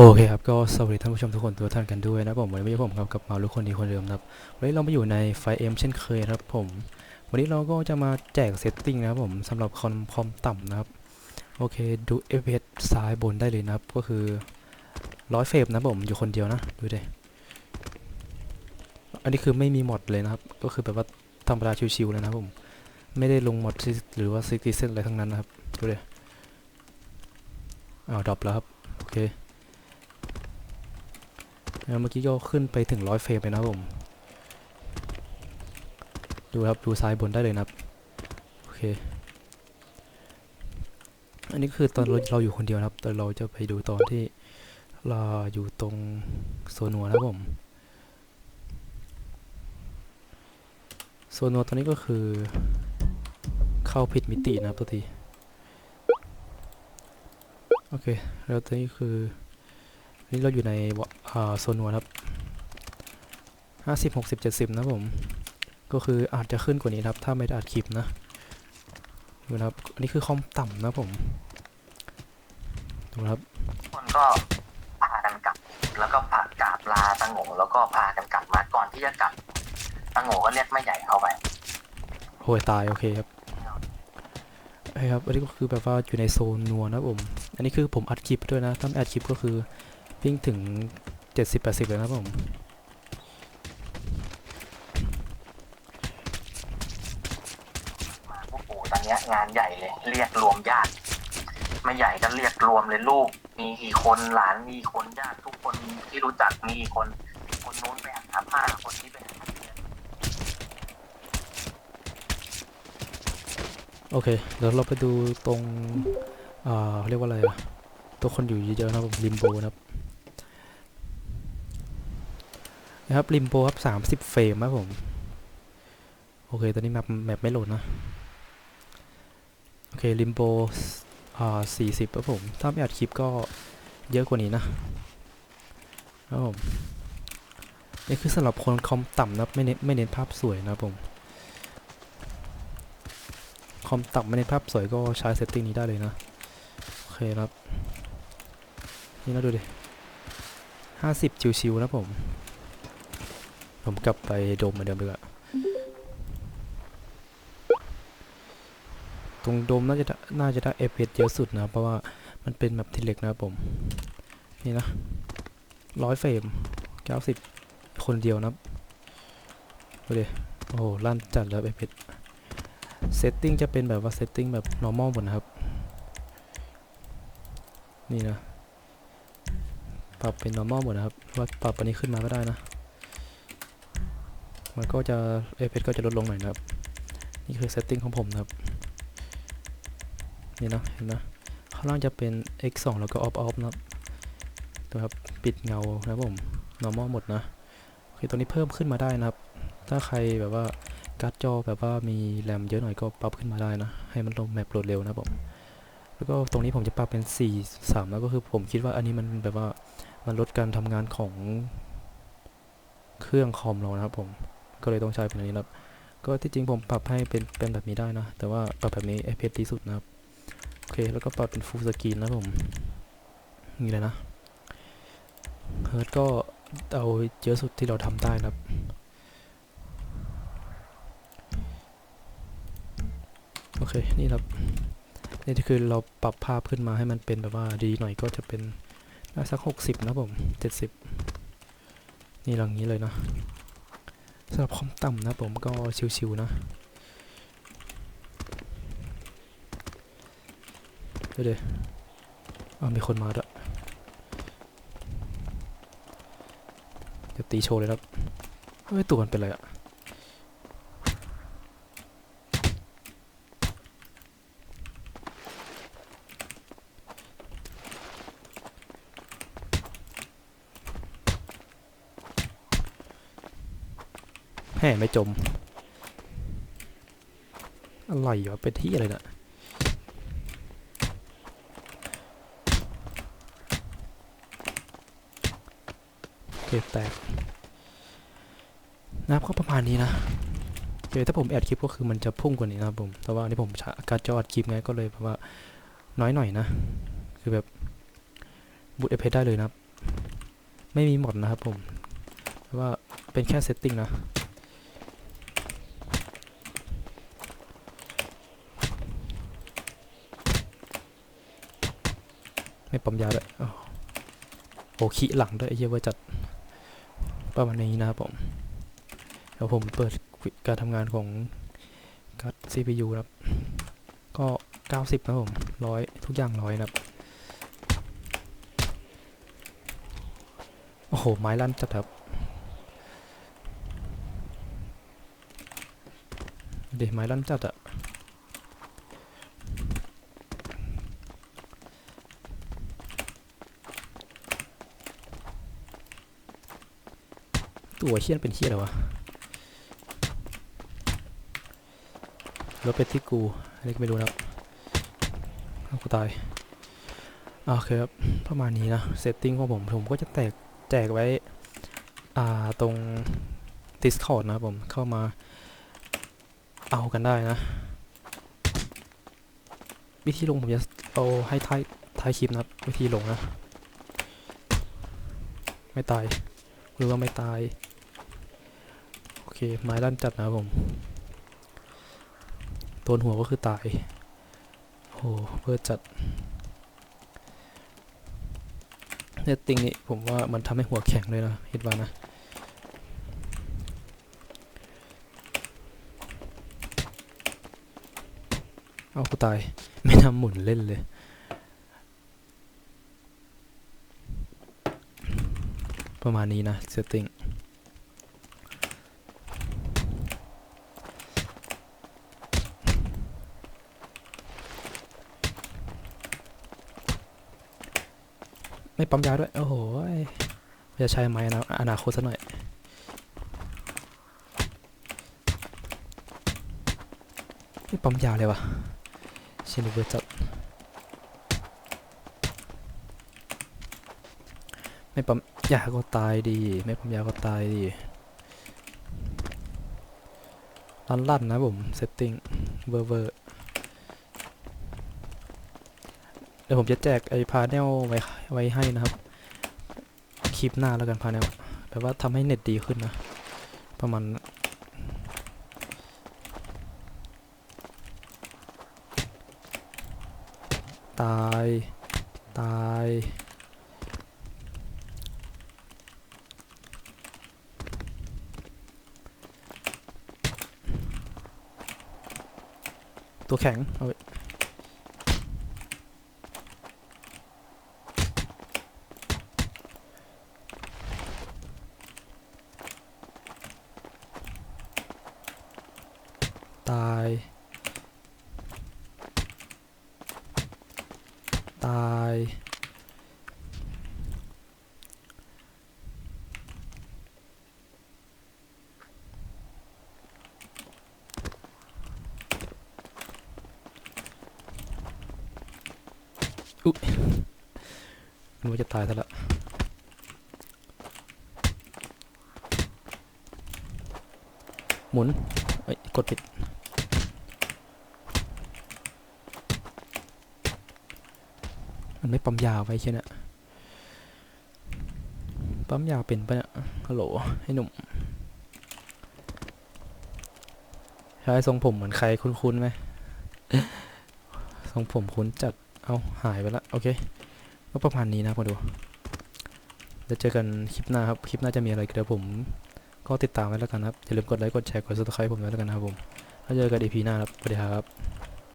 โอเคครับ ก็สวัสดีท่านผู้ชมทุกคนทุกท่านกันด้วยนะผมวันนี้ผมครับกับมาลุกคนดีคนเดิมครับวันนี้เรามาอยู่ในไฟเอ็มเช่นเคยครับผม วันนี้เราก็จะมาแจกเซตติ้งนะครับผมสำหรับคอมคอมต่ำนะครับ โอเคดู FPS ซ้ายบนได้เลยนะครับ ก็คือร้อยเฟรมนะผมอยู่คนเดียวนะ ดูดิอันนี้คือไม่มีมอดเลยนะครับ ก็คือแบบว่าธรรมดาชิวๆเลยนะผม ไม่ได้ลงมอดหรือว่าซิติเซนอะไรทั้งนั้นนะครับ ดูดิอ้าวดรอปแล้วครับ โอเค เมื่อกี้ก็ขึ้นไปถึงร้อยเฟรมเลยนะผม ดูครับ ดูซ้ายบนได้เลยนะครับ โอเค อันนี้คือตอนเราเราอยู่คนเดียวนะครับ แต่เราจะไปดูตอนที่เราอยู่ตรงโซนัวนะผมโซนัวตอนนี้ก็คือเข้าผิดมิตินะครับตัวทีโอเค แล้วตอนนี้คือนี่เราอยู่ในวะ อ่าโซนนัวครับห้าสิบหกสิบเจ็ดสิบนะผม ก็คืออาจจะขึ้นกว่านี้นะครับ ถ้าไม่ได้อัดคลิปนะดูนะครับ อันนี้คือคอมต่ำนะผมดูนะครับ คนก็พากันกลับ แล้วก็พากราบลาตังโงแล้วก็พากันกลับมาก่อนที่จะกลับตังโงก็เรียกไม่ใหญ่เข้าไปโอ้ยตายโอเคครับใช่ครับ อันนี้ก็คือแบบว่าอยู่ในโซนนัวนะผม อันนี้คือผมอัดคลิปด้วยนะ ถ้าไม่อัดคลิปก็คือวิ่งถึง เจ็ดสิบแปดสิบเลยนะผมมาโอ้โหตอนเนี้ยงานใหญ่เลย เรียกรวมญาติไม่ใหญ่ก็เรียกรวมเลยลูก มีกี่คนหลานมีกี่คนญาติทุกคนที่รู้จักมีกี่คน คนนู้นไปหาผ้าคนนี้ไปหาเงินโอเค เดี๋ยวเราไปดูตรงอ่าเรียกว่าอะไรอะตัวคนอยู่เยอะๆนะครับผมริมโบนะครับ นะครับริมโบครับสามสิบเฟรมครับผม โอเค ตอนนี้แมปแมปไม่โหลดนะโอเคริมโบอ่าสี่สิบครับผม ถ้าไม่อัดคลิปก็เยอะกว่านี้นะครับผมนี่คือสำหรับคนคอมต่ำนะครับไม่เน้นไม่เน้นภาพสวยนะครับผม คอมต่ำไม่เน้นภาพสวยก็ใช้เซตติ้งนี้ได้เลยนะ โอเคครับ นี่นะดูดิห้าสิบชิวๆนะผม ผมกลับไปโดมเหมือนเดิมดีกว่าตรงโดมน่าจะน่าจะได้เอฟเยอะสุดนะเพราะว่ามันเป็นแบบทีเล็กนะครับผม นี่นะร้อยเฟรมเก้าสิบคนเดียวนะดูดิโอ้โหลั่นจัดแล้วเอฟเซตติ้งจะเป็นแบบว่าเซตติ้งแบบ normal หมดนะครับ นี่นะปรับเป็น normal หมดนะครับว่าปรับอันนี้ขึ้นมาก็ได้นะ มันก็จะเอฟเฟก็จะลดลงหน่อยนะครับ นี่คือเซตติ้งของผมนะครับ นี่นะเห็นนะข้างล่างจะเป็น x 2แล้วก็ off off นะครับตัวครับ ปิดเงานะครับผม normal หมดนะโอเคตัวนี้เพิ่มขึ้นมาได้นะครับ ถ้าใครแบบว่าการ์ดจอแบบว่ามีแรมเยอะหน่อยก็ปรับขึ้นมาได้นะ ให้มันลงแมปโหลดเร็วนะผมแล้วก็ตรงนี้ผมจะปรับเป็น 4 3 แล้วก็คือผมคิดว่าอันนี้มันแบบว่ามันลดการทำงานของเครื่องคอมเรานะครับผม ก็เลยต้องใช้เป็นอันนี้นะครับ ก็ที่จริงผมปรับให้เป็นเป็นแบบนี้ได้นะ แต่ว่าปรับแบบนี้ FPS ดีสุดนะครับ โอเค แล้วก็ปรับเป็น Full Screen นะผม นี่เลยนะ เฮิร์ตก็เอาเยอะสุดที่เราทำได้นะครับโอเค นี่ครับ นี่คือเราปรับภาพขึ้นมาให้มันเป็นแบบว่าดีหน่อยก็จะเป็นได้สัก 60 นะผม 70 นี่หลังนี้เลยนะ สำหรับคอมต่ำนะผมก็ชิวๆนะเดี๋ยวเดี๋ยวอ้ามีคนมาด้วยจะตีโชว์เลยครับเฮ้ยตัวมันเป็นอะไรอะ แห่ไม่จม อะไรวะเป็นที่อะไรนะโอเคแตกนะครับก็ประมาณนี้นะโอเคถ้าผมแอดคลิปก็คือมันจะพุ่งกว่านี้นะครับผมแต่ว่าอันนี้ผมช้การจออัดคลิปไงก็เลยแบบว่าน้อยหน่อยนะ คือแบบบูตเอฟได้เลยนะครับ ไม่มีหมดนะครับผมแต่ว่าเป็นแค่เซตติ้งนะ ไม่ปั๊มยาด้วยอ้โอ้ขี้หลังด้วยไอ้เหี้ยวอร์จัดประมาณนี้นะครับผมเดี๋ยวผมเปิดการทำงานของการ์ด CPU นะครับก็ 90นะผมร้อยทุกอย่างร้อยนะครับ โอ้โห ไม้ลั่นจัดครับเดี๋ยวไม้ลั่นจัดอะ ตัวเฮี้ยนเป็นเฮี้ยอะไรวะแล้วเป็นที่กูอันนี้ก็ไม่รู้นะครับอ้วกูตายโอเคครับประมาณนี้นะเซตติ้งของผมผมก็จะแตกแจกไว้อ่าตรง Discord นะครับผมเข้ามาเอากันได้นะ วิธีลงผมจะเอาให้ท้ายท้ายคลิปนะครับวิธีลงนะ ไม่ตายหรือว่าไม่ตาย เค ไม้ลั่นจัดนะครับผมโดนหัวก็คือตาย โอ้โหเพื่อจัดเนตติงนี่ผมว่ามันทำให้หัวแข็งเลยนะคิดว่านะเอากูตาย ไม่ทำหมุนเล่นเลยประมาณนี้นะเซตติ้ง ไม่ปั๊มยาด้วย โอ้โหจะใช้ไหมนะอนาคตซะหน่อยไม่ปั๊มยาเลยวะเชนิเวอร์จัดไม่ปั๊มยาก็ตายดี ไม่ปั๊มยาก็ตายดีลั่นลั่นนะผมเซตติ้งเวอร์เวอร์เดี๋ยวผมจะแจกไอ้พาเนลไว้ไว้ให้นะครับ คลิปหน้าแล้วกันพาเนลแบบว่าทำให้เน็ตดีขึ้นนะ ประมาณตาย ตาย ตัวแข็ง เอาไว้ตาย ตาย อุ๊ยนึกว่าจะตายซะละหมุนเอ้ยกดผิด มันไม่ปั๊มยาไว้แค่นี้ยปั๊มยาเป็นปะเนี่ยฮัลโหลให้หนุ่มใช้ทรงผมเหมือนใครคุ้นๆไหมทรงผมคุ้นจัด เอาหายไปละ โอเค ก็ประมาณนี้นะมาดูแล้วเจอกันคลิปหน้าครับ คลิปหน้าจะมีอะไรเดี๋ยวผม ก็ติดตามไว้แล้วกันครับ อย่าลืมกดไลค์ กดแชร์ กด subscribe ผมไว้แล้วกันนะครับผม แล้วเจอกันอีพีหน้าครับ สวัสดีครับ